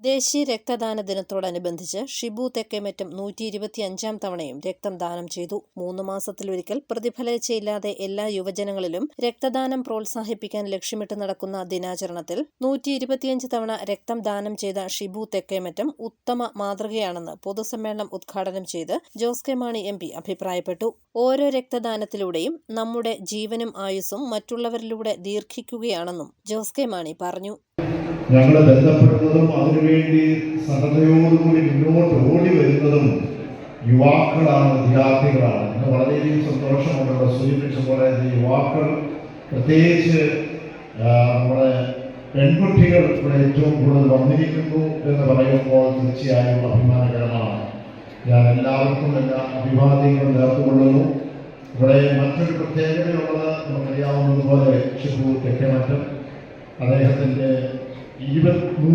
ദേശീയ രക്തദാന ദിനത്തോടനുബന്ധിച്ച് ഷിബു തെക്കേമറ്റം നൂറ്റി ഇരുപത്തി അഞ്ചാം തവണയും രക്തം ദാനം ചെയ്തു. മൂന്ന് മാസത്തിലൊരിക്കൽ പ്രതിഫലച്ചയില്ലാതെ എല്ലാ യുവജനങ്ങളിലും രക്തദാനം പ്രോത്സാഹിപ്പിക്കാൻ ലക്ഷ്യമിട്ട് നടക്കുന്ന ദിനാചരണത്തിൽ നൂറ്റി ഇരുപത്തിയഞ്ച് തവണ രക്തം ദാനം ചെയ്ത ഷിബു തെക്കേമറ്റം ഉത്തമ മാതൃകയാണെന്ന് പൊതുസമ്മേളനം ഉദ്ഘാടനം ചെയ്ത് Jose K Mani M P അഭിപ്രായപ്പെട്ടു. ഓരോ രക്തദാനത്തിലൂടെയും നമ്മുടെ ജീവനും ആയുസ്സും മറ്റുള്ളവരിലൂടെ ദീർഘിക്കുകയാണെന്നും ജോസ് കെ മാണി പറഞ്ഞു. ഞങ്ങളെ ബന്ധപ്പെടുന്നതും അതിനുവേണ്ടി സന്നദ്ധയോടുകൂടി മുന്നോട്ട് ഓടി വരുന്നതും യുവാക്കളാണ് വിദ്യാർത്ഥികളാണ്. ഇന്ന് വളരെയധികം സന്തോഷമുണ്ട് സൂചിപ്പിച്ച പോലെ യുവാക്കൾ പ്രത്യേകിച്ച് നമ്മുടെ പെൺകുട്ടികൾ ഇവിടെ ഏറ്റവും കൂടുതൽ വന്നിരിക്കുന്നു എന്ന് പറയുമ്പോൾ തീർച്ചയായും അഭിമാനകരമാണ്. ഞാൻ എല്ലാവർക്കും എല്ലാ അഭിവാദ്യങ്ങളും നേർത്തുകൊള്ളുന്നു ഇവിടെ മറ്റൊരു പ്രത്യേകതയുള്ളത് നമുക്കറിയാവുന്നതുപോലെ ഷിബു തെക്കേമറ്റം അദ്ദേഹത്തിന്റെ രക്തം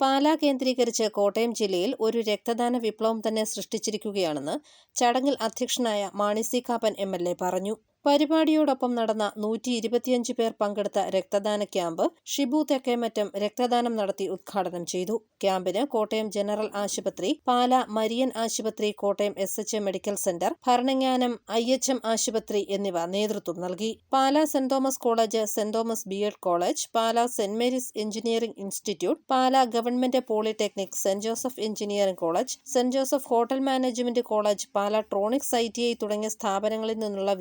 പാലാ കേന്ദ്രീകരിച്ച് കോട്ടയം ജില്ലയിൽ ഒരു രക്തദാന വിപ്ലവം തന്നെ സൃഷ്ടിച്ചിരിക്കുകയാണെന്ന് ചടങ്ങിൽ അധ്യക്ഷനായ Mani C Kappan M L A പറഞ്ഞു. പരിപാടിയോടൊപ്പം നടന്ന നൂറ്റി ഇരുപത്തിയഞ്ച് പേർ പങ്കെടുത്ത രക്തദാന ക്യാമ്പ് ഷിബു തെക്കേമറ്റം രക്തദാനം നടത്തി ഉദ്ഘാടനം ചെയ്തു. ക്യാമ്പിന് കോട്ടയം ജനറൽ ആശുപത്രി പാല മരിയൻ ആശുപത്രി Kottayam S H medical centre Bharananganam I H M ആശുപത്രി എന്നിവ നേതൃത്വം നൽകി. Pala Saint Thomas college Saint Thomas B Ed college Pala Saint Mary's engineering institute Pala government polytechnic Saint Joseph engineering college Saint Joseph hotel management college Pala ട്രോണിക്സ് I T I തുടങ്ങിയ സ്ഥാപനങ്ങളിൽ നിന്നുള്ള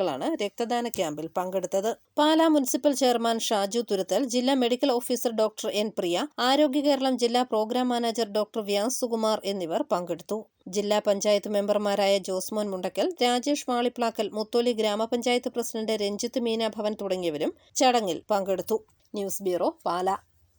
വിദ്യാർത്ഥികളാണ് രക്തദാന ക്യാമ്പിൽ പങ്കെടുത്തത്. പാലാ മുനിസിപ്പൽ ചെയർമാൻ ഷാജു തുരത്തൽ ജില്ലാ medical officer doctor N Priya Arogya Keralam ജില്ലാ programme manager doctor Vyas Sukumar എന്നിവർ പങ്കെടുത്തു. ജില്ലാ പഞ്ചായത്ത് മെമ്പർമാരായ ജോസ്മോൻ മുണ്ടക്കൽ രാജേഷ് മാളിപ്ലാക്കൽ മുത്തോലി ഗ്രാമപഞ്ചായത്ത് പ്രസിഡന്റ് രഞ്ജിത്ത് മീനാഭവൻ തുടങ്ങിയവരും ചടങ്ങിൽ പങ്കെടുത്തു. News bureau Pala.